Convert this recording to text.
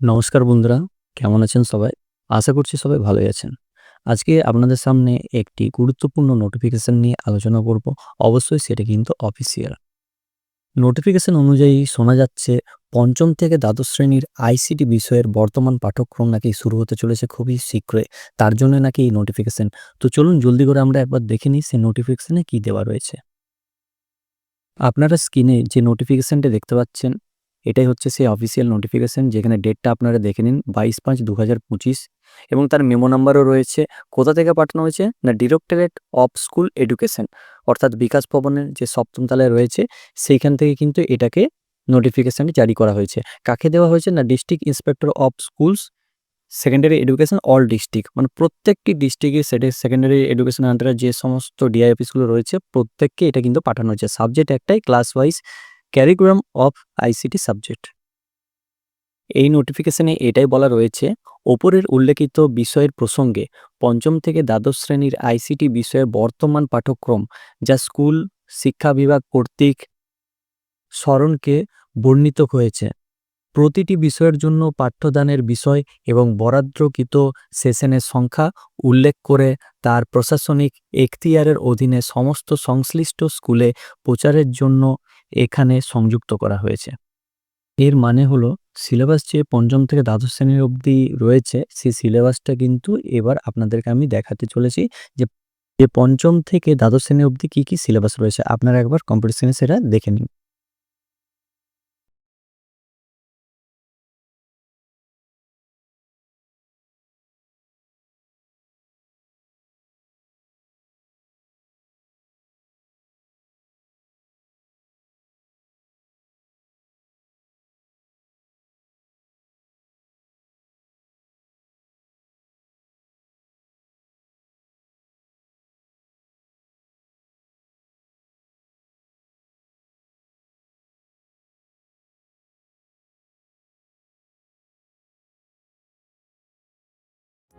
নমস্কার বন্ধুরা, কেমন আছেন সবাই? আশা করছি সবাই ভালোই আছেন। আজকে আপনাদের সামনে একটি গুরুত্বপূর্ণ নোটিফিকেশন নিয়ে আলোচনা করব। অবশ্যই সেটা কিন্তু অফিসিয়াল নোটিফিকেশন অনুযায়ী শোনা যাচ্ছে, পঞ্চম থেকে দ্বাদশ শ্রেণির আইসিটি বিষয়ের বর্তমান পাঠ্যক্রম নাকি শুরু হতে চলেছে খুবই শীঘ্রই, তার জন্য নাকি এই নোটিফিকেশন তো চলুন জলদি করে আমরা একবার দেখে নিই সেই নোটিফিকেশনে কী দেওয়া রয়েছে। আপনারা স্ক্রিনে যে নোটিফিকেশনটা দেখতে পাচ্ছেন এটাই হচ্ছে সেই অফিসিয়াল নোটিফিকেশান যেখানে ডেটটা আপনারা দেখে নিন, বাইশ পাঁচ দু এবং তার মেমো নাম্বারও রয়েছে। কোথা থেকে পাঠানো হয়েছে? না ডিরেক্টরেট অফ স্কুল এডুকেশন অর্থাৎ বিকাশ ভবনের যে সপ্তম তলায় রয়েছে, সেইখান থেকে কিন্তু এটাকে নোটিফিকেশানটি জারি করা হয়েছে। কাকে দেওয়া হয়েছে? না district inspector of schools secondary education all district মানে প্রত্যেকটি ডিস্ট্রিক্টে সেটে সেকেন্ডারি এডুকেশন আন্ডারে যে সমস্ত ডিআই অফিসগুলো রয়েছে, প্রত্যেককে এটা কিন্তু পাঠানো হয়েছে। সাবজেক্ট একটাই class wise curriculum of ICT subject. এই নোটিফিকেশনে এটাই বলা রয়েছে, ওপরের উল্লেখিত বিষয়ের প্রসঙ্গে পঞ্চম থেকে দ্বাদশ শ্রেণির আইসিটি বিষয়ের বর্তমান পাঠ্যক্রম যা স্কুল, শিক্ষা বিভাগ কর্তৃক স্মরণকে বর্ণিত হয়েছে। প্রতিটি বিষয়ের জন্য পাঠ্যদানের বিষয় এবং বরাদ্দকৃত সেশনের সংখ্যা উল্লেখ করে তার প্রশাসনিক এখতিয়ারের অধীনে সমস্ত সংশ্লিষ্ট স্কুলে প্রচারের জন্য এখানে সংযুক্ত করা হয়েছে। এর মানে হলো সিলেবাস যে পঞ্চম থেকে দ্বাদশ শ্রেণির অবধি রয়েছে, সেই সিলেবাসটা কিন্তু এবার আপনাদেরকে আমি দেখাতে চলেছি যে যে পঞ্চম থেকে দ্বাদশ শ্রেণির অবধি কী কী সিলেবাস রয়েছে। আপনারা একবার কম্পিটিশনে সেটা দেখে নিন।